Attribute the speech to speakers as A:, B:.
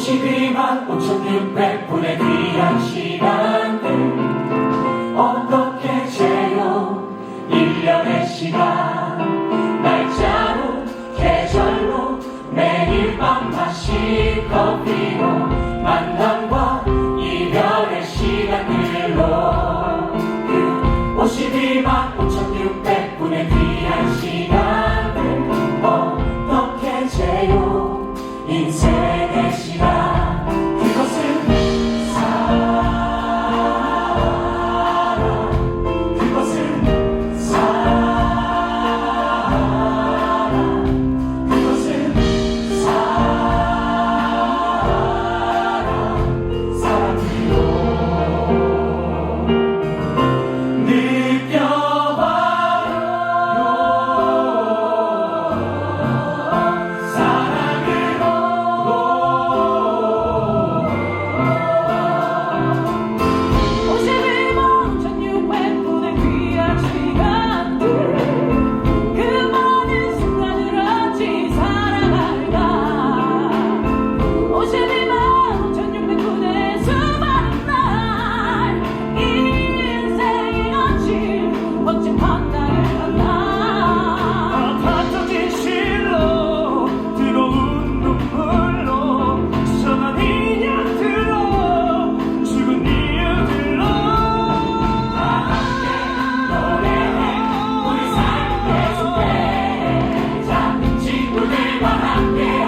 A: 52만 5,600분의 귀한 시간들 어떻게 채워 1년의 시간. 날짜로 계절로 매일 밤 다시 커피로 만나 Yeah.